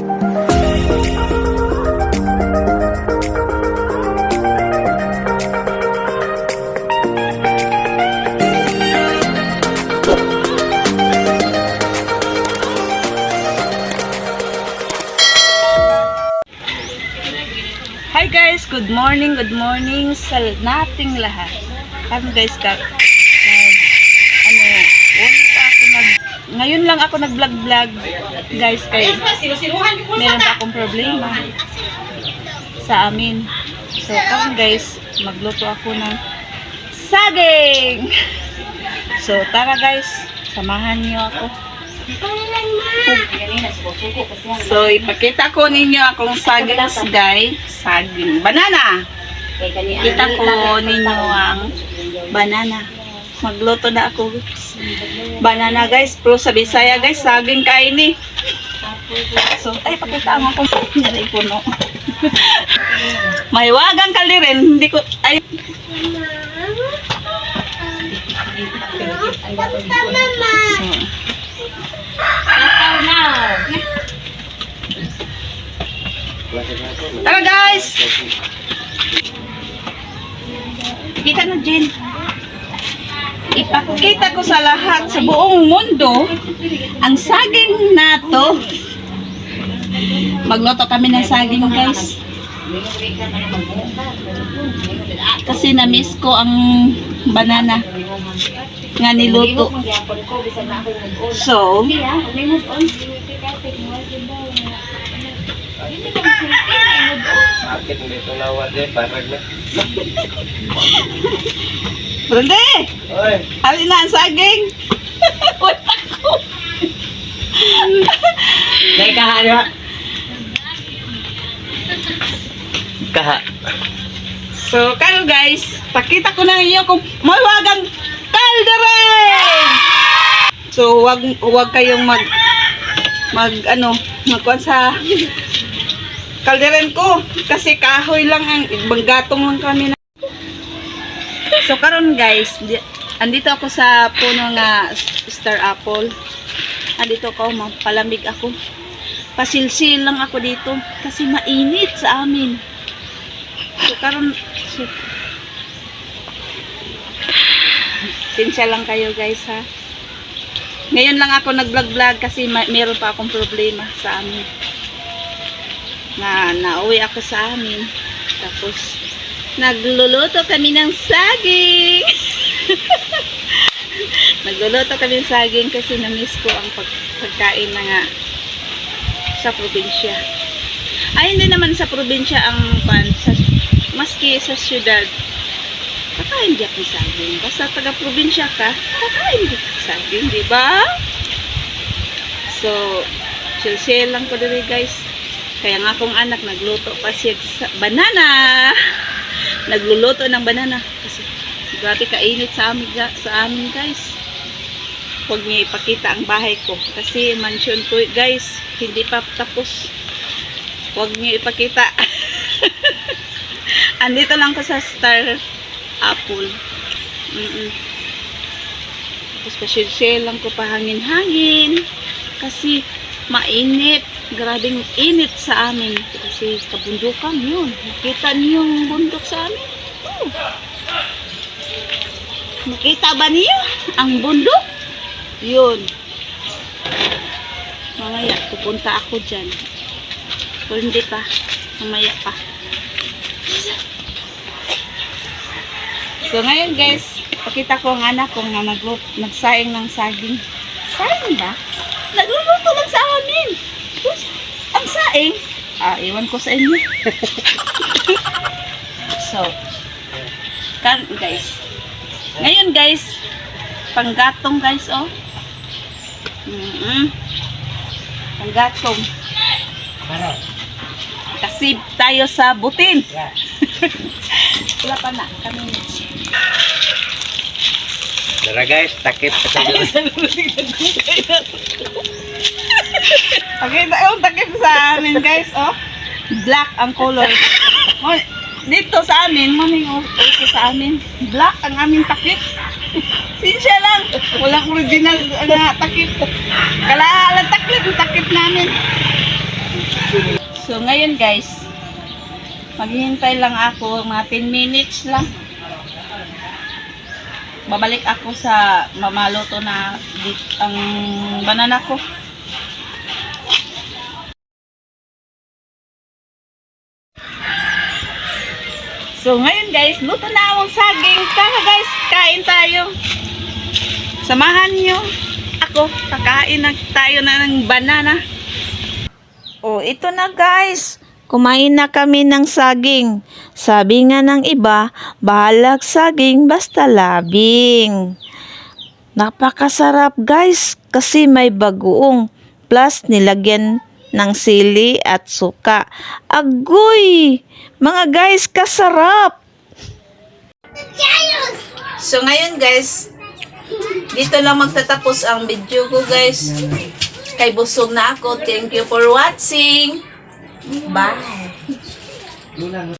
Hi guys, good morning, good morning sa nating lahat. Ano guys, ka, nag, ano, wala pa ako nag, ngayon lang ako nag-vlog-vlog guys kay meron pa akong problema sa amin. So, karon guys, magluto ako ng saging. So, tara guys, samahan niyo ako. So, ipakita ko ninyo akong saging guys. Saging. Banana! Kita ko ninyo ang banana. Magluto na ako. Banana guys. Pero sa Bisaya guys, saging kaini. So, ay, pakita mo kung nalay puno. May wagang kaliren. Hindi ko, ay, so, Tara guys! Kita na Jen. Ipakita ko sa lahat sa buong mundo ang saging nato. Magluto kami ng saging guys. Kasi na-miss ko ang banana nga niluto. So, Bakit hindi ito nawad eh? Parang na. Brande! Oy! Alin na ang saging? Wala ko. May kaha na. Kaha. So, kayo guys, pakita ko na inyo kung mawagang kalderen! So, wag wag kayong mag mag ano, magkuhan sa kalderen ko kasi kahoy lang ang ibang gatong lang kami na. So, karon guys, di, andito ako sa puno nga star apple. Andito ako, palamig ako. Pasilsil lang ako dito kasi mainit sa amin. So, karon so, lang kayo guys ha. Ngayon lang ako nag-vlog-vlog kasi may, meron pa akong problema sa amin. Na nauwi ako sa amin. Tapos nagluluto kami ng saging. nagluluto kami ng saging kasi na-miss ko ang pag pagkain na sa probinsya. Ay, hindi naman sa probinsya ang pan, sa, maski sa syudad, kakain di ako saging. Basta taga-probinsya ka, kakain di ka saging, di ba? So, chill-chill lang ko diri guys. Kaya nga akong anak nagluto pa siya banana. Nagluluto ng banana. Kasi grabe kainit sa amin, sa amin guys. Huwag niya ipakita ang bahay ko. Kasi mansion ko guys, hindi pa tapos. Huwag niyo ipakita. Andito lang ko sa Star Apple. Mm-mm. Tapos pa-share lang ko pa hangin-hangin. Kasi mainit. Grabing init sa amin. Kasi kabundukan yun. Nakita niyo yung bundok sa amin? Oh. Nakita ba niyo ang bundok? Yun. Mamaya, pupunta ako dyan. O hindi pa. Mamaya pa. So ngayon guys, pakita ko ang anak ko nga nag nagsaing ng saging. Saing ba? Nagluluto lang sa amin. Ang saing, ah, iwan ko sa inyo. so, kan guys. Ngayon guys, panggatong guys oh. Mm -mm. Panggatong. Kasi tayo sa butin. Wala pa na. Kami Tara guys, takip sa. Pakita yung takip sa amin guys, oh. Black ang color. Oh, dito sa amin, maning uso sa amin. Black ang aming takip. Sinsya lang. Walang original na takip. Kalahalang takip yung takip namin. So, ngayon guys, maghihintay lang ako, mga 10 minutes lang. Babalik ako sa mamaluto na ang banana ko. So, ngayon guys, luto na akong saging. Tara guys, kain tayo. Samahan nyo. Ako, kakain na tayo na ng banana. Oh, ito na guys. Kumain na kami ng saging. Sabi nga ng iba, bahalag saging basta labing. Napakasarap guys kasi may bagoong plus nilagyan ng sili at suka. Agoy! Mga guys, kasarap! So ngayon guys, dito lang magtatapos ang video ko guys. Kay busog na ako. Thank you for watching. Bye.